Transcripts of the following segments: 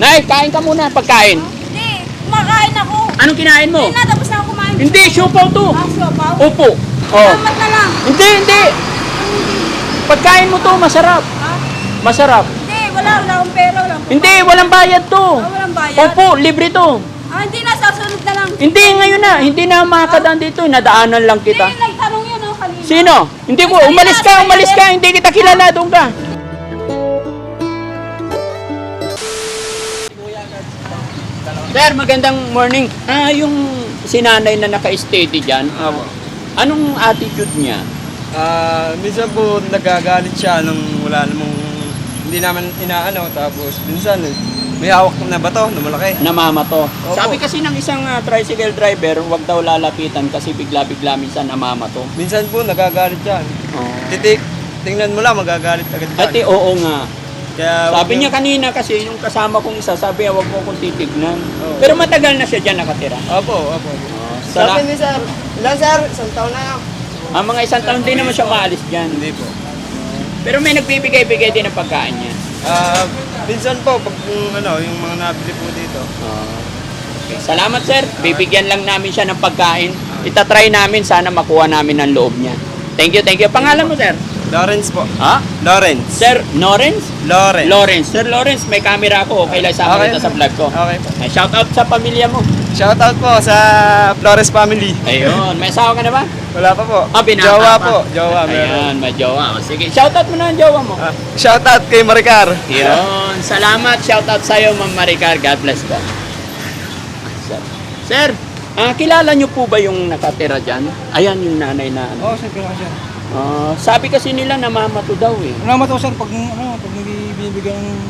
Nay, kain ka muna, pagkain. Hindi, kumakain ako. Anong kinain mo? Hindi na, tapos na ako kumain. Hindi, siopaw to. Ah, siopaw? Opo. Oh. Salamat na lang. Hindi, hindi. Pagkain mo to, masarap. Ha? Masarap. Hindi, wala, wala akong pera, wala akong Hindi, walang bayad to. Ah, walang bayad? Opo, libre to. Ah, hindi na, sasunod na lang. Hindi, ngayon na. Hindi na makakadaan dito. Nadaanan lang Hindi, kita. nagtanong yun, oh, kanina. Sino? Hindi ko. Umalis ka, umalis ka. Hindi kita kilala. Doon ka. Sir, magandang morning. Ah, yung sinanay na naka-steady dyan, Apo. anong attitude niya? Ah, minsan po nagagalit siya nung wala namang hindi naman inaano tapos minsan eh, may hawak na bato na malaki. Namamato. Opo. Sabi kasi ng isang ah, tricycle driver, huwag daw lalapitan kasi bigla-bigla minsan namamato. Minsan po nagagalit siya. Oh. Titik, tingnan mo lang magagalit agad yan. Ate, oo nga. Kaya Sabi wag niya kanina kasi yung kasama kong isa, sabi niya, huwag mo akong titignan. Oo. Pero matagal na siya dyan nakatira. Opo, opo. Sala, Sabi ni sir, ilan sir? Isang taon na lang. ang mga isang taon din naman siya maalis dyan. Hindi po. Pero may nagbibigay-bigay din ng pagkain niya. Ah, minsan po pag yung, ano, yung mga nabili po dito. Okay. Salamat sir. Bibigyan lang namin siya ng pagkain. Itatry namin, sana makuha namin ang loob niya. Thank you, thank you. Pangalan mo sir? Lawrence po. Ha? Lawrence. Sir Lawrence? Lawrence. Lawrence. Sir Lawrence, may camera ako. Okay lang sama Okay. kita sa vlog ko. Okay po. Ay, shout out sa pamilya mo. Shoutout po sa Flores family. Ayun, may asawa ka na ba? Wala pa po. Ah, binata Jowa pa. po. Jowa, meron. Ayan, may jowa. O, Sige, shout out mo na ang jowa mo. Ah, shoutout kay Maricar. Yun. Salamat. Shout out sa'yo, Ma'am Maricar. God bless po. Sir, sir ah, kilala niyo po ba yung nakatira dyan? Ayan yung nanay na ano. Oo, sir, kailangan sir. Ah, sabi kasi nila namamato daw eh. Salamat ako, sir, pag, ano, pag hindi binibigyan ng...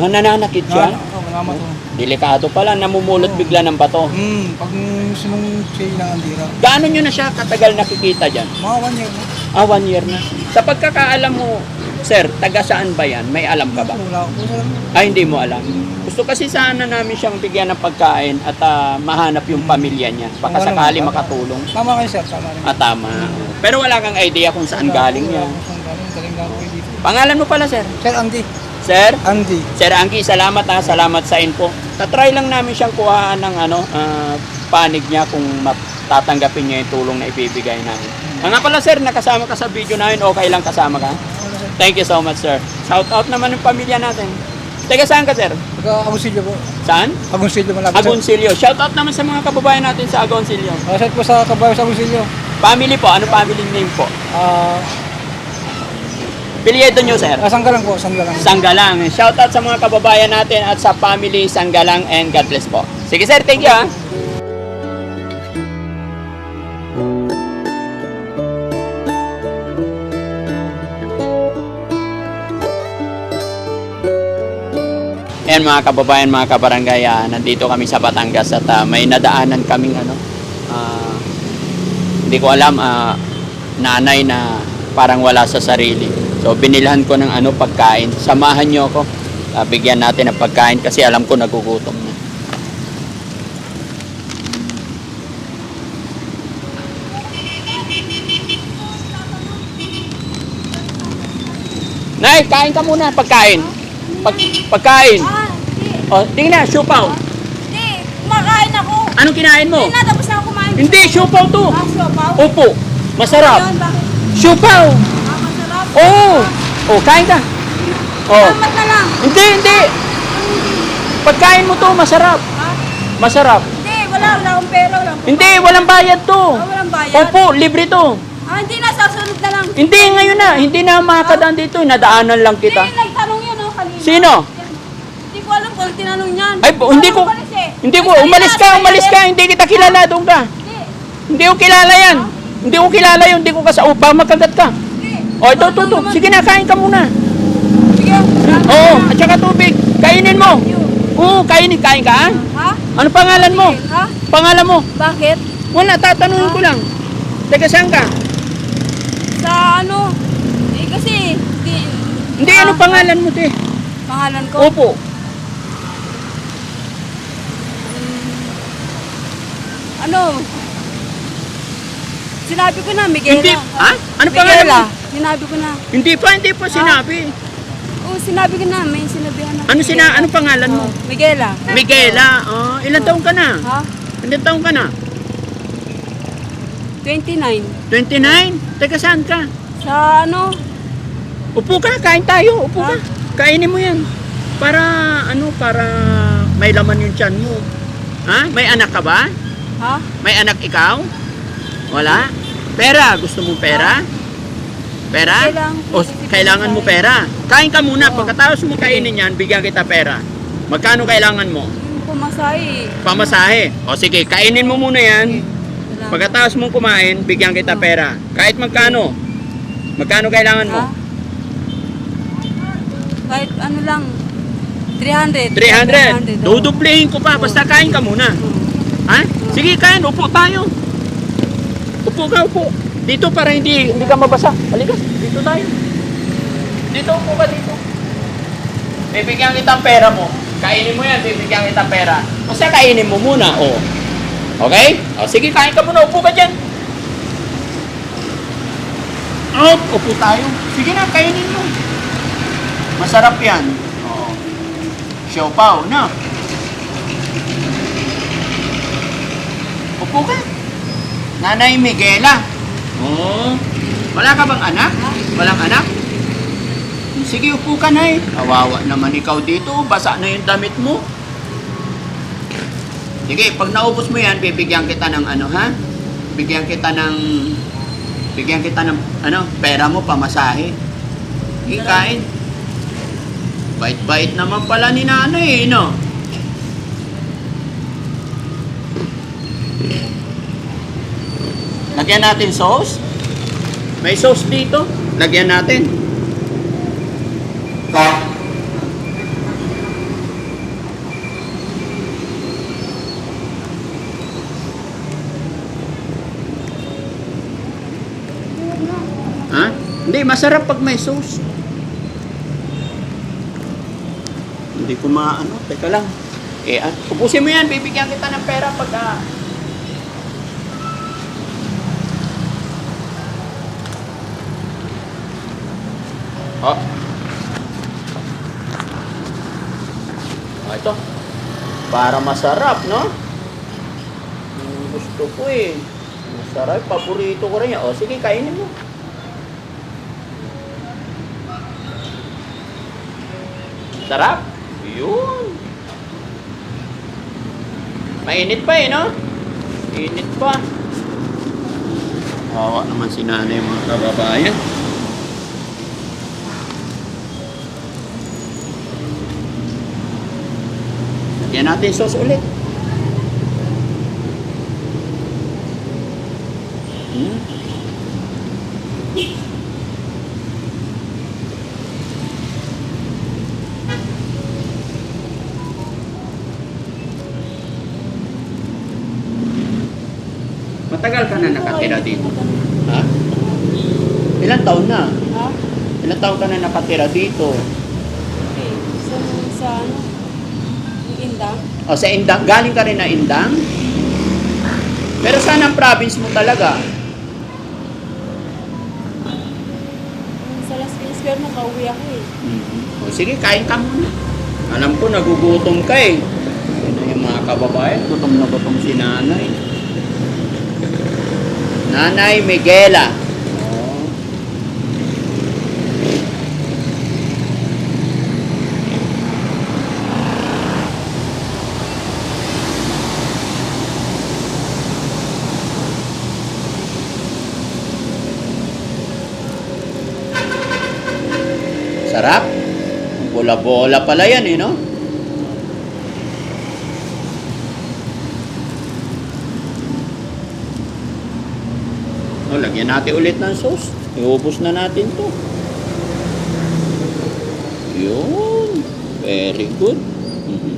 Ah, nananakit siya? Oo, salamat ako. Delikado pala, namumulot bigla ng bato. Hmm, pag mong siya ilang andira. Gaano nyo na siya katagal nakikita dyan? Mga one year, no? Ah, one year na. Sa pagkakaalam mo, sir, taga saan ba yan? May alam ka ba? Wala sir. Ay, hindi mo alam. Gusto kasi sana namin siyang bigyan ng pagkain at ah, mahanap yung pamilya niya. Baka sakali makatulong. Tama kayo, sir, tama rin. Ah, tama. Pero wala kang idea kung saan galing ako Saan galing, galing lang ako dito. Pangalan mo pala, sir? Sir, Andy. Sir? Andy. Sir Angki, salamat ha. Salamat sa info. Tatry lang namin siyang kuhaan ng ano, ah, panig niya kung matatanggapin niya yung tulong na ibibigay namin. Ah, nga pala, sir, nakasama ka sa video namin. Okay lang kasama ka? Thank you so much, sir. Shout out naman ng pamilya natin. Teka, saan ka, sir? Taga Agoncillo po. Saan? Agoncillo malapit, sir. Agoncillo. Shout out naman sa mga kababayan natin sa Agoncillo. Ah, sir po sa kabayo sa Agoncillo. Family po, ano family name po? Ah, Pilyedo nyo, sir. uh, Sanggalang po, Sanggalang. Sanggalang. Shout out sa mga kababayan natin at sa family Sanggalang and God bless po. Sige, sir. Thank you, ha. Ayan mga kababayan, mga kabarangay, ah, nandito kami sa Batangas at ah, may nadaanan kaming ano, ah, hindi ko alam, ah, nanay na parang wala sa sarili. So binilhan ko ng ano pagkain. Samahan niyo ako. Ah, bigyan natin ng pagkain kasi alam ko nagugutom na. Nay, kain ka muna, pagkain. Pag, pagkain. Ah, hindi. O, tingnan, siopaw. Hindi, kumakain ako. Anong kinain mo? Hindi Hindi, siopaw to. Ah, siopaw? Opo, masarap. Ayun, bakit? Siopaw. Ah, masarap. Oo. Oh, kain ka. Oh. Salamat na lang. Hindi, hindi. Pagkain mo to, masarap. Ha? Masarap. Hindi, wala, wala akong pera, wala akong Hindi, walang bayad to. Ah, walang bayad? Opo, libre to. Ah, hindi na, sasunod na lang. Hindi, ngayon na. Hindi na makakadaan dito. Nadaanan lang kita. Hindi, nagtanong yun, oh, kanina. Sino? Hindi ko alam kung tinanong yan. Ay, hindi ko, eh. hindi ko, umalis ka, kanina, umalis ka. Hindi kita kilala. Doon ka. Hindi, ko kilala yan. Hindi ko kilala yun. Hindi ko kasaupa. Makagat ka. hindi. O, ito, ito, ito. Sige na, kain ka muna. Sige, Oo, na. at saka tubig. Kainin mo. Oo, kainin. Kain ka, ha? Ha? Ano pangalan mo? Ha? Pangalan mo? Bakit? Wala, tatanungin ko lang. Teka, saan ka? Sa ano? Eh, kasi, di, Hindi, Ah. ano pangalan mo, te? pangalan ko. Opo. Ano? Sinabi ko na, Miguela. Hindi, ha? Ano pangalan Miguela. mo? Sinabi ko na. Hindi pa, hindi pa sinabi. Oo, sinabi ko na, may sinabihan na. Ano sina ano pangalan mo? Oh, Miguela. Miguela. Oh, ilang taong ka na? Ha? Ilang taong ka na? 29. 29? Teka saan ka? Sa ano? Upo ka, kain tayo. Upo ka. Ha? Kainin mo yan. Para, ano, para may laman yung tiyan mo. Ha? May anak ka ba? Ha? May anak ikaw? Wala? Pera. Gusto mo pera? Pera? Kailangan O, kailangan mo pera. Kain ka muna. Pagkatapos mo kainin yan, bigyan kita pera. Magkano kailangan mo? Pumasay. Pamasahe. O sige, kainin mo muna yan. Pagkatapos mong kumain, bigyan kita pera. Kahit magkano. Magkano kailangan mo? Ha? Kahit ano lang. 300. 300. Duduplehin ko pa. Basta kain ka muna. Ha? Sige, kain. Upo tayo. Upo ka, upo. Dito para hindi hindi ka mabasa. Halika. Dito tayo. Dito, upo ka dito. Bibigyan kita ang pera mo. Kainin mo yan, bibigyan kita pera. Basta kainin mo muna, oh. Okay? O, sige, kain ka muna. Upo ka dyan. Up, upo tayo. Sige na, kainin mo. Masarap yan. Oo. Siopaw, no? Upo ka. Nanay Miguela. Oo. Wala ka bang anak? Walang anak? Sige, upo ka na eh. Kawawa naman ikaw dito. Basa na yung damit mo. Sige, pag naubos mo yan, bibigyan kita ng ano, ha? Bigyan kita ng... Bigyan kita ng, ano, pera mo, pamasahe. Sige, kain. Bait-bait naman pala ni nanay, eh, no? Lagyan natin sauce. May sauce dito. Lagyan natin. Ha? Hindi, masarap pag may sauce. Hindi ko maano. Teka lang. Eh, ah, ubusin mo yan. Bibigyan kita ng pera pag ah, Oh. Oh, ito. Para masarap, no? Gusto ko eh. Masarap. Paborito ko rin yan. O, sige, kainin mo. Sarap. Yun. Mainit pa eh, no? Init pa. Hawa naman si nanay mga kababayan. Lagyan natin sauce ulit. Hmm? Matagal ka na nakatira dito? Ha? Ilang taon na? Ha? Ilang taon ka na nakatira dito? Okay. Sa, sa ano? Yung indang? O sa Indang, galing ka rin na Indang? Pero saan ang province mo talaga? Sa Las Piñas, pero nakauwi ako eh. O sige, kain ka muna. Alam ko, nagugutom ka eh. Ano yung mga kababayan? Gutom na gutom si nanay. Nanay Miguela. Oh. Sarap. Bola-bola pala yan eh, no? O, lagyan natin ulit ng sauce. Iubos na natin to. Yun. Very good. Mhm.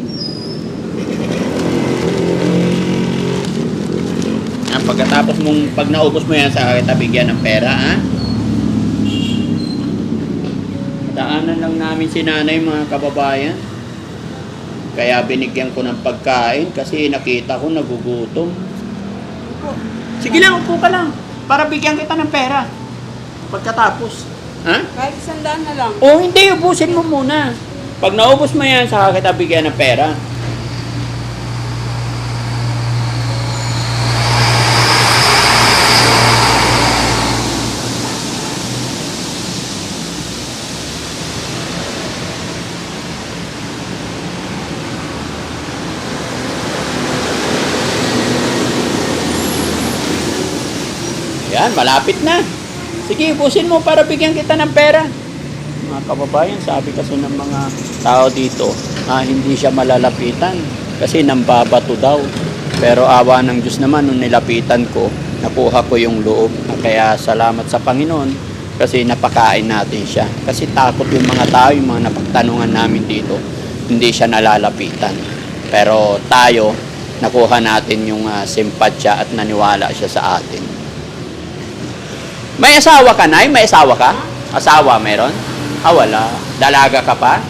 Yan, pagkatapos mong, pag naubos mo yan, sa kita bigyan ng pera, ha? Daanan lang namin si nanay mga kababayan. Kaya binigyan ko ng pagkain kasi nakita ko nagugutom. Sige lang, upo ka lang. Para bigyan kita ng pera. Pagkatapos. Ha? Kahit isang daan na lang. O hindi, ubusin mo muna. Pag naubos mo yan, saka kita bigyan ng pera. Yan, malapit na. Sige, ubusin mo para bigyan kita ng pera. Mga kababayan, sabi kasi ng mga tao dito, ah, hindi siya malalapitan kasi nambabato daw. Pero awa ng Diyos naman, nung nilapitan ko, nakuha ko yung loob. Kaya salamat sa Panginoon kasi napakain natin siya. Kasi takot yung mga tao, yung mga napagtanungan namin dito, hindi siya nalalapitan. Pero tayo, nakuha natin yung ah, simpatsya at naniwala siya sa atin. May asawa ka, Nay? May asawa ka? Asawa meron? Ah, wala. Dalaga ka pa?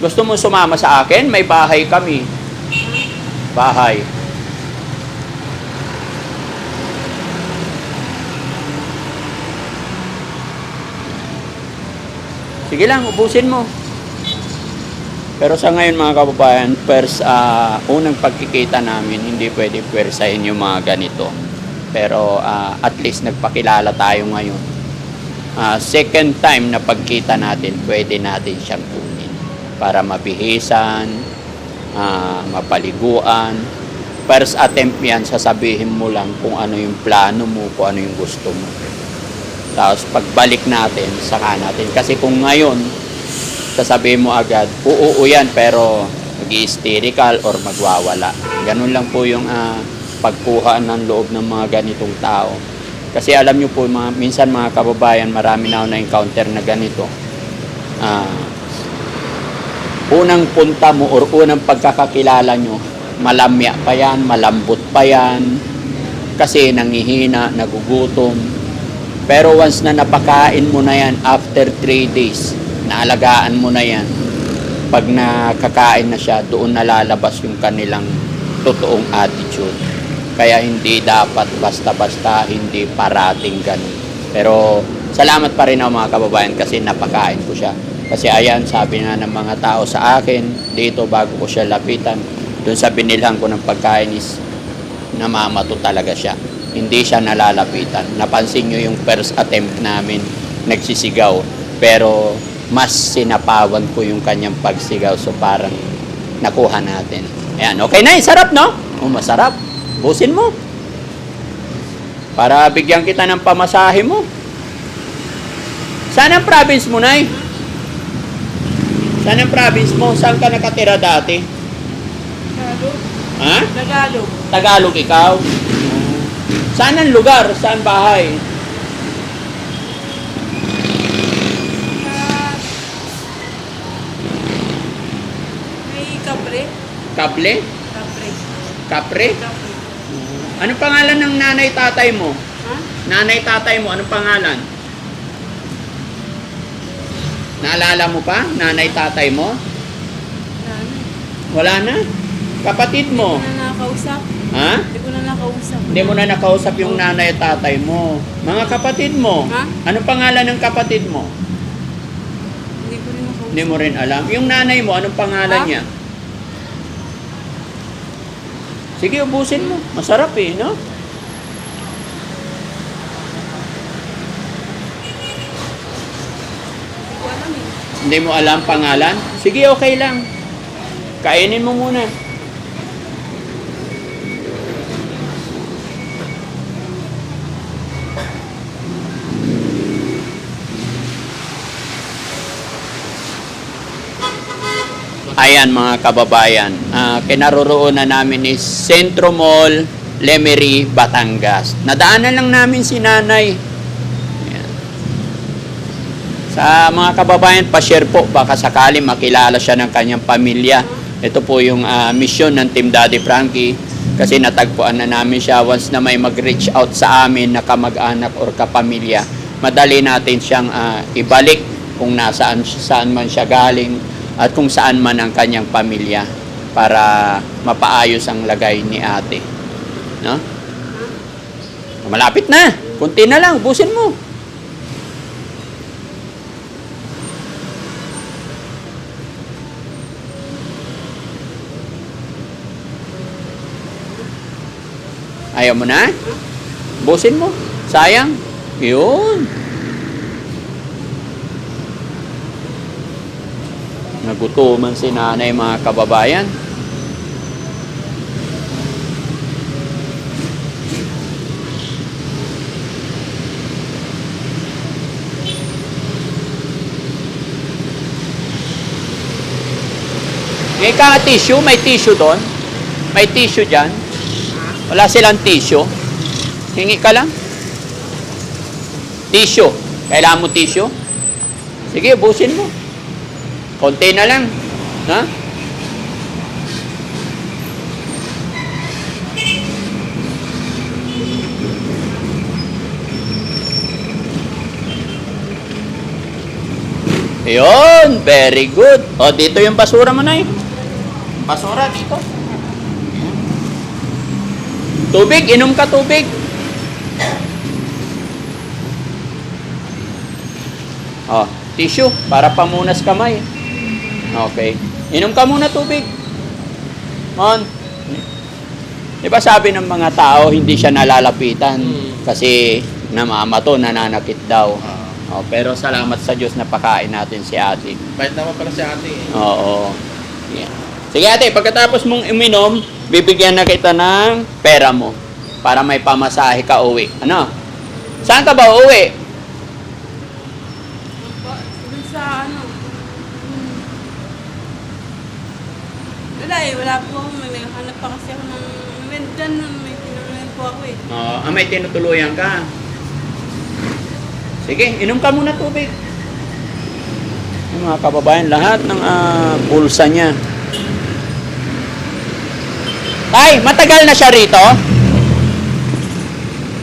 Gusto mo sumama sa akin? May bahay kami. Bahay. Sige lang, ubusin mo. Pero sa ngayon mga kababayan, first, ah, unang pagkikita namin, hindi pwede pwersahin yung mga ganito. Pero ah, at least nagpakilala tayo ngayon. Ah, second time na pagkita natin, pwede natin siyang kunin para mabihisan, ah, mapaliguan. First attempt yan, sasabihin mo lang kung ano yung plano mo, kung ano yung gusto mo. Tapos pagbalik natin, saka natin. Kasi kung ngayon, sasabihin mo agad, oo yan, pero mag hysterical or magwawala. Ganun lang po yung ah, pagkuha ng loob ng mga ganitong tao. Kasi alam nyo po, mga, minsan mga kababayan, marami na na-encounter na ganito. Ah, unang punta mo or unang pagkakakilala nyo, malamya pa yan, malambot pa yan, kasi nangihina, nagugutom. Pero once na napakain mo na yan, after 3 days, naalagaan mo na yan, pag nakakain na siya, doon nalalabas yung kanilang totoong attitude. Kaya hindi dapat basta-basta, hindi parating ganun. Pero salamat pa rin ako mga kababayan kasi napakain ko siya. Kasi ayan, sabi na ng mga tao sa akin, dito bago ko siya lapitan, doon sa binilhan ko ng pagkain is namamato talaga siya. Hindi siya nalalapitan. Napansin nyo yung first attempt namin, nagsisigaw. Pero mas sinapawan ko yung kanyang pagsigaw. So parang nakuha natin. Ayan, okay na, sarap no? Oh, masarap. Busin mo. Para bigyan kita ng pamasahe mo. Saan ang province mo, Nay? Saan ang province mo? Saan ka nakatira dati? Tagalog. Ha? Tagalog. Tagalog ikaw? Saan ang lugar? Saan bahay? Ah, kapre. Kable? Kapre. Kapre? Kapre. Anong pangalan ng nanay tatay mo? Ha? Nanay tatay mo, anong pangalan? Naalala mo pa? Nanay tatay mo? Wala na? Kapatid Hindi mo? ko na nakausap. Ha? Hindi ko na nakausap. Hindi mo na nakausap yung nanay at tatay mo. Mga kapatid mo? Ha? Anong pangalan ng kapatid mo? Hindi ko rin nakausap. Hindi mo rin alam. Yung nanay mo, anong pangalan Ha? niya? Sige, ubusin mo. Masarap eh, no? Hindi mo alam pangalan? Sige, okay lang. Kainin mo muna. Ayan mga kababayan, Ah, kinaroroonan namin is Centro Mall, Lemery, Batangas. Nadaanan lang namin si nanay. Ayan. Sa mga kababayan, pa-share po, baka sakali makilala siya ng kanyang pamilya. Ito po yung ah, mission ng Team Daddy Frankie kasi natagpuan na namin siya once na may mag-reach out sa amin na kamag-anak or kapamilya. Madali natin siyang ah, ibalik kung nasaan saan man siya galing at kung saan man ang kanyang pamilya para mapaayos ang lagay ni ate. No? Malapit na. Kunti na lang. Busin mo. Ayaw mo na? Busin mo. Sayang. Yun. Nagutuman si nanay mga kababayan. May ka tissue, may tissue doon. May tissue dyan. Wala silang tissue. Hingi ka lang. Tissue. Kailangan mo tissue? Sige, busin mo. Konti na lang. Ha? Yun, very good. O, dito yung basura mo na eh. Basura dito. Tubig, inom ka tubig. Oh, tissue para pamunas kamay. Okay. Inom ka muna tubig. On. Di ba sabi ng mga tao, hindi siya nalalapitan kasi namamato, nananakit daw. Oh, pero salamat sa Diyos na pakain natin si ate. Bait naman pala si ate eh. Oo. Yeah. Sige ate, pagkatapos mong uminom, bibigyan na kita ng pera mo para may pamasahe ka uwi. Ano? Saan ka ba uwi? Pa- Dun sa ano. hmm. Wala eh, wala po ako. May may hanap pa kasi ako ng... May dyan na may tinanong po ako eh. Oo, ah, may tinutuluyan ka. Sige, inom ka muna tubig. Yung mga kababayan, lahat ng ah, bulsa niya. Tay, matagal na siya rito?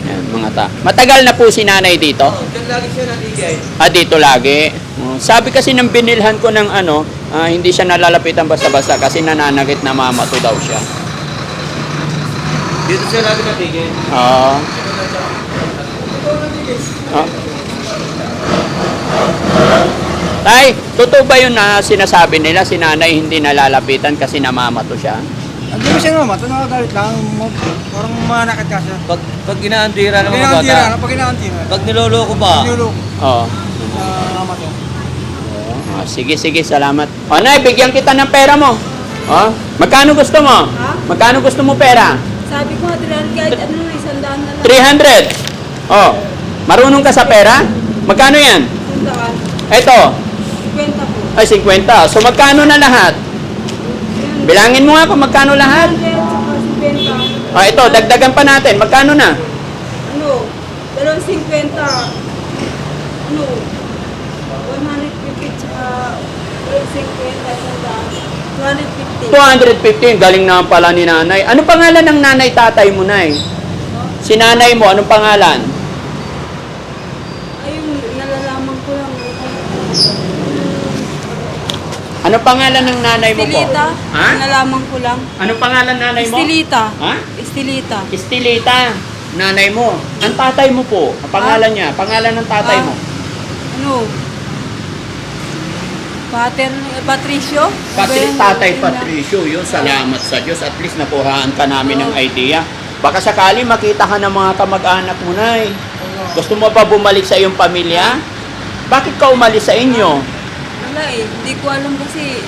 Yan, mga ta. Matagal na po si nanay dito? Oh, dyan lagi siya natigay. Ah, dito lagi. Oh, Sabi kasi ng binilhan ko ng ano, ah, hindi siya nalalapitan basta-basta kasi nananagit na mamato daw siya. Dito siya lagi natigay. Oo. Ah. Tay, totoo ba yun na sinasabi nila si nanay hindi nalalapitan kasi namamato siya? Hindi mo siya naman, ito nakagalit lang. mo- Parang manakit ka siya. Pag, pag inaantira ng Pag mga inaantira, bata, pag inaantira. pag niloloko ba, Nilulok. Oo. na Oh, sige, sige, salamat. O, oh, nay, bigyan kita ng pera mo. O, oh, magkano gusto mo? Ha? Magkano gusto mo pera? Sabi ko, 300 kahit ano, eh, isang daan na lang. 300? O, oh, marunong ka sa pera? Magkano yan? Isang Ito. 50 po. Ay, 50. So, magkano na lahat? Bilangin mo nga kung magkano lahat. 100, 50. O, oh, ito, dagdagan pa natin. Magkano na? Ano, 250. 250. 215. Galing naman pala ni nanay. Ano pangalan ng nanay tatay mo, nay? Si nanay mo, anong pangalan? Ayun, nalalaman ko lang. Anong pangalan ng nanay mo po? Estilita. Ha? Nalaman ko lang. Anong pangalan nanay mo? Estilita. Ha? Estilita. Estilita. Nanay mo. Ang tatay mo po. Ang pangalan niya. Pangalan ng tatay Ah. mo. Ano? Pater, Patricio? Patri, tatay Patricio, yun, salamat sa Diyos. At least nakuhaan ka namin ng idea. Baka sakali makita ka ng mga kamag-anak mo, Nay. Gusto mo ba bumalik sa iyong pamilya? Bakit ka umalis sa inyo? Wala eh, hindi ko alam kasi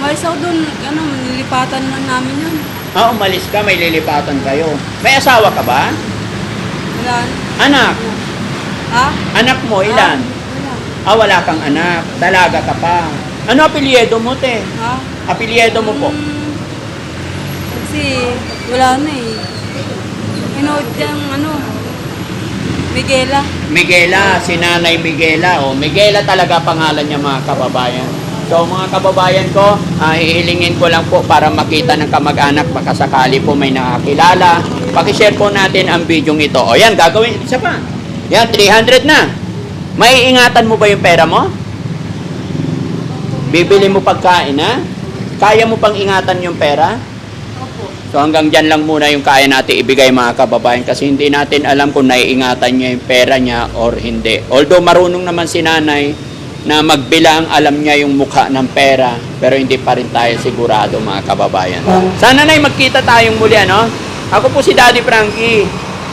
umalis ako doon, ano, nilipatan lang namin yun. Ah, umalis ka, may lilipatan kayo. May asawa ka ba? Wala. Anak. Ha? Anak mo, ilan? Ah, wala. Kang anak. Dalaga ka pa. Ano apelyido mo, te? Ha? Apelyido mo po? Hmm, kasi wala na eh. Inood yung ano, Miguela. Miguela, si Nanay Miguela. O, Miguela talaga pangalan niya mga kababayan. So mga kababayan ko, ah, hihilingin ko lang po para makita ng kamag-anak baka sakali po may nakakilala. Pakishare po natin ang video ito. O yan, gagawin. Isa pa. Yan, 300 na. May ingatan mo ba yung pera mo? Bibili mo pagkain, ha? Kaya mo pang ingatan yung pera? Opo. So hanggang dyan lang muna yung kaya natin ibigay mga kababayan kasi hindi natin alam kung naiingatan niya yung pera niya or hindi. Although marunong naman si nanay na magbilang, alam niya yung mukha ng pera pero hindi pa rin tayo sigurado mga kababayan. Sana nay magkita tayong muli ano? Ako po si Daddy Frankie.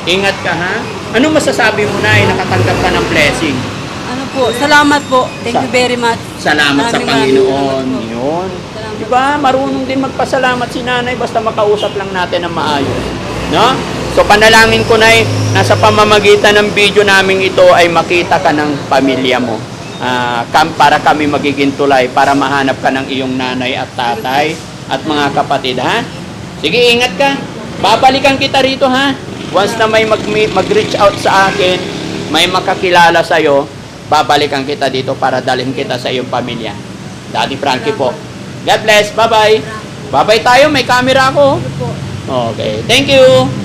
Ingat ka ha. Anong masasabi mo na nakatanggap ka ng blessing? Ano po, salamat po. Thank you very much. Salamat sa Maraming maraming Panginoon. salamat po. Yun. Salamat. Di ba? Marunong din magpasalamat si nanay basta makausap lang natin ng maayos. No? So panalangin ko na nasa pamamagitan ng video namin ito ay makita ka ng pamilya mo. Ah, kam para kami magiging tulay para mahanap ka ng iyong nanay at tatay at mga kapatid ha. Sige, ingat ka. Babalikan kita rito ha. Once na may mag, mag-reach out sa akin, may makakilala sa'yo, babalikan kita dito para dalhin kita sa iyong pamilya. Daddy Frankie po. God bless. Bye-bye. Bye-bye tayo. May camera ako. Okay. Thank you.